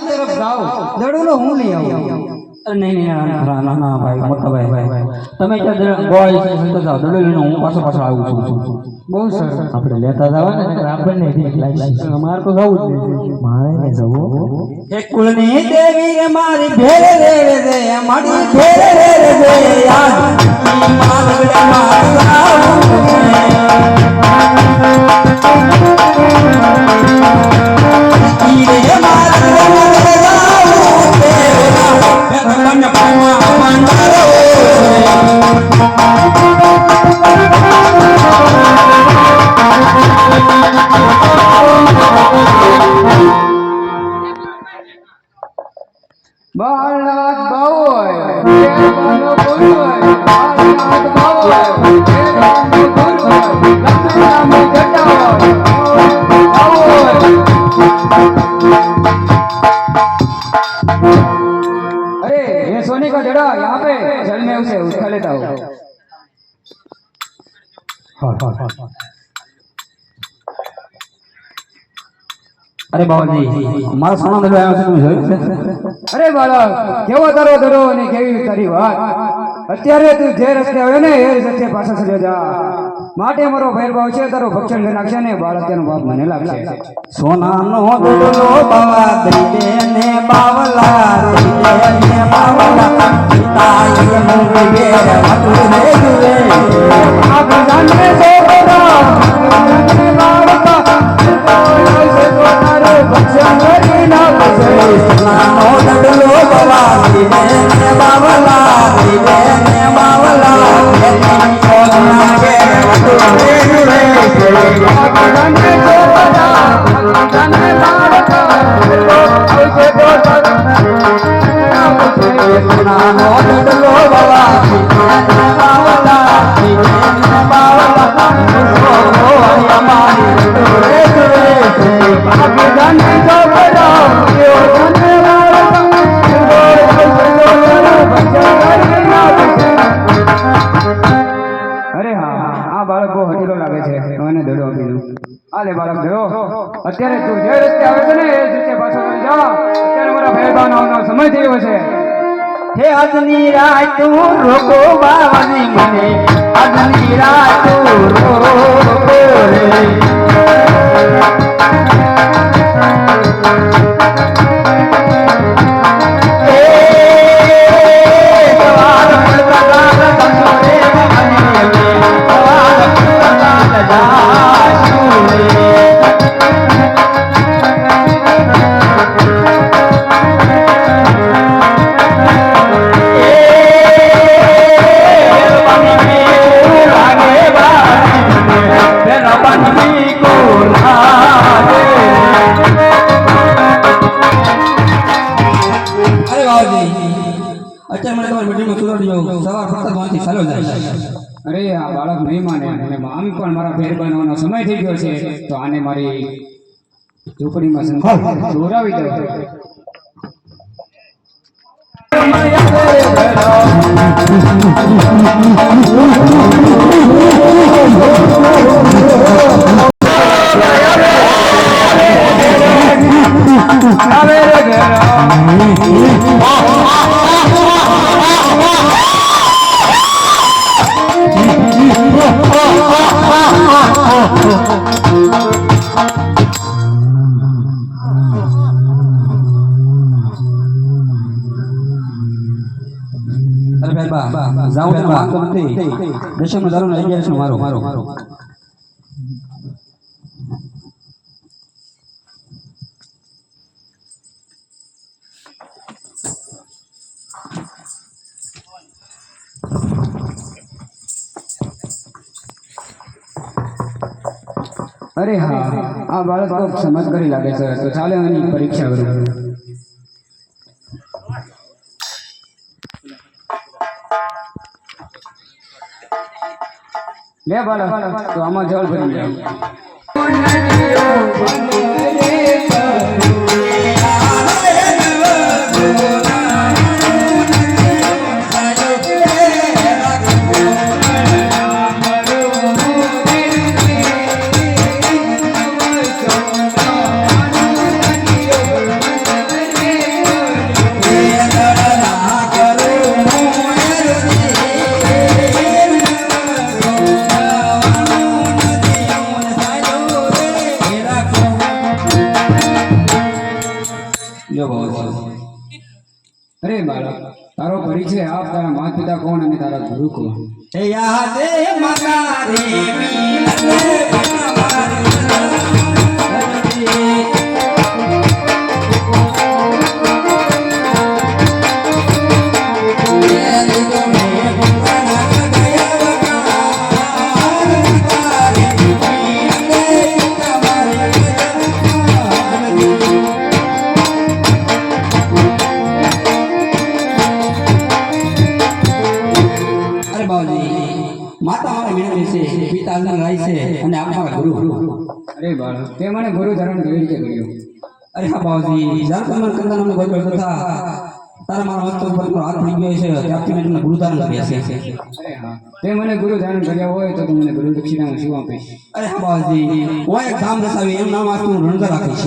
તરફ જાઓ. દડોલો હું લઈ આવું. નહીં ના, ના ના ભાઈ મોટા ભાઈ ભાઈ તમે ત્યાં છે સંતો જાઓ. દડો લઈને હું પાછો પાછો આવું છું. બહુ સર આપણે લેતા જાવ ને આપણને અમારે તો જવું જ મારે ને જવું? હે કુળની દેવી રે મારી ભેરે રે રે રે મારી ભેરે રે રે રે યાર માલગડે મારા બાળનાથ બાવોય દેવાનો ગુરુય અરે બાબાજી મારો સોનો દડો આવ્યો છે તમે જોયું છે? અરે બાળક કેવો તારો દડો અને કેવી તારી વાત. અત્યારે તું જે રસ્તે આવ્યો ને એ રસ્તે પાછો ચડ્યો જા. માટે મારો ભેરભાવ છે તારો ભક્ષણ કરી નાખશે ને બાળક તેનો બાપ મને લાગશે. સોનાનો દડલો બાવા દઈ ને બાવલા દઈ ને બાવલા. તાઈ મુંગ હતું રે જુએ આ બધાને સોના I'm બાળક હટીલો લાગે છે. મને દડો આપી દઉં. આલે બાળક દડો. અત્યારે તું જે રસ્તે આવે છે ને, એ રીતે પાછો વળી જા અત્યારે મારા ભેદભાવ આવવાનો સમય થયો છે. હે આજની રાત રોકો બાવાની મને. આજની રાત રોકો રે. સુધારી સવાર ફક્ત ત્યાંથી ચાલો જાય અરે આ બાળક નહીં માને. અને આમ પણ મારા ફેર બનવાનો સમય થઈ ગયો છે તો આને મારી ઝૂંપડીમાં સંભાળ દોરાવી દઉં અરે ભાઈ બા જાઉં તો વાંધો નથી દશમ દારૂ લઈ જાય છે મારો મારો મારો અરે હા આ બાળક તો સમજ કરી લાગે છે તો ચાલે એની પરીક્ષા કરું લે બાળક તો આમાં જળ ભરી જાય અરે બાળક તારો પરિચય આપ, તારા માતા પિતા કોણ અને તારા ગુરુ કોણ? યાદે માતા રે છે પિતા ભાઈ છે અને આપણા ગુરુ. અરે બાળક તે મને ગુરુ ધારણ કેવી રીતે કર્યું? અરે હા બાબાજી જ્યારે તમે કરતા અમને પણ થતા તારા મારા વસ્તુ તમારો હાથ પડી ગયો છે ત્યારથી મેં તમને ગુરુ ધારણ કર્યા છે. અરે હા તે મને ગુરુ ધારણ કર્યા હોય તો તું મને ગુરુ દક્ષિણામાં શું આપીશ? અરે હા બાબાજી હું એક ધામ દસાવી એમ નામ આજ હું રણધર રાખીશ